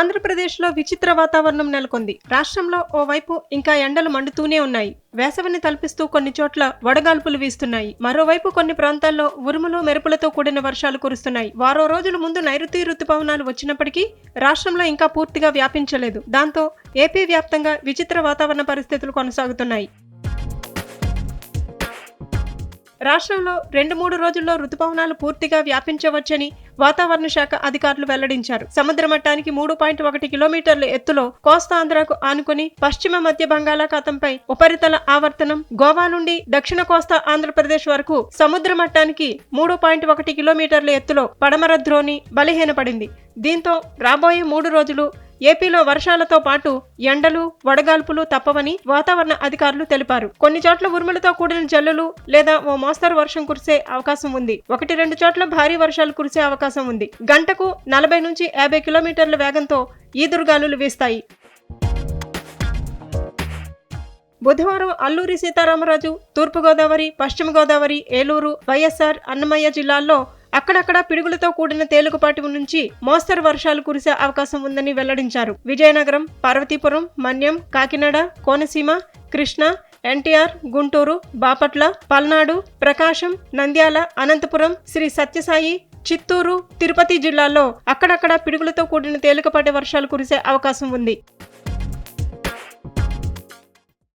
ఆంధ్రప్రదేశ్లో విచిత్ర వాతావరణం నెలకొంది. రాష్ట్రంలో ఓవైపు ఇంకా ఎండలు మండుతూనే ఉన్నాయి. వేసవిని తలపిస్తూ కొన్ని చోట్ల వడగాల్పులు వీస్తున్నాయి. మరోవైపు కొన్ని ప్రాంతాల్లో ఉరుములు మెరుపులతో కూడిన వర్షాలు కురుస్తున్నాయి. వారో రోజుల ముందు నైరుతి రుతుపవనాలు వచ్చినప్పటికీ రాష్ట్రంలో ఇంకా పూర్తిగా వ్యాపించలేదు. దాంతో ఏపీ వ్యాప్తంగా విచిత్ర వాతావరణ పరిస్థితులు కొనసాగుతున్నాయి. రాష్ట్రంలో రెండు మూడు రోజుల్లో రుతుపవనాలు పూర్తిగా వ్యాపించవచ్చని వాతావరణ శాఖ అధికారులు వెల్లడించారు. సముద్ర మట్టానికి మూడు పాయింట్ ఒకటి కిలోమీటర్ల ఎత్తులో కోస్తా ఆంధ్రకు ఆనుకుని పశ్చిమ మధ్య బంగాళాఖాతంపై ఉపరితల ఆవర్తనం గోవా నుండి దక్షిణ కోస్తా ఆంధ్రప్రదేశ్ వరకు సముద్ర మట్టానికి మూడు పాయింట్ ఒకటి కిలోమీటర్ల ఎత్తులో పడమర ద్రోణి బలహీనపడింది. దీంతో రాబోయే మూడు రోజులు ఏపీలో వర్షాలతో పాటు ఎండలు వడగాల్పులు తప్పవని వాతావరణ అధికారులు తెలిపారు. కొన్ని చోట్ల ఉరుములతో కూడిన జల్లులు లేదా ఓ మోస్తరు వర్షం కురిసే అవకాశం ఉంది. ఒకటి రెండు చోట్ల భారీ వర్షాలు కురిసే అవకాశం ఉంది. గంటకు నలభై నుంచి యాభై కిలోమీటర్ల వేగంతో ఈదురుగాలులు వీస్తాయి. బుధవారం అల్లూరి సీతారామరాజు తూర్పుగోదావరి పశ్చిమ గోదావరి ఏలూరు వైఎస్ఆర్ అన్నమయ్య జిల్లాల్లో అక్కడక్కడ పిడుగులతో కూడిన తేలికపాటి నుంచి మోస్తరు వర్షాలు కురిసే అవకాశం ఉందని వెల్లడించారు. విజయనగరం పార్వతీపురం మన్యం కాకినాడ కోనసీమ కృష్ణ ఎన్టీఆర్ గుంటూరు బాపట్ల పల్నాడు ప్రకాశం నంద్యాల అనంతపురం శ్రీ సత్యసాయి చిత్తూరు తిరుపతి జిల్లాల్లో అక్కడక్కడ పిడుగులతో కూడిన తేలికపాటి వర్షాలు కురిసే అవకాశం ఉంది.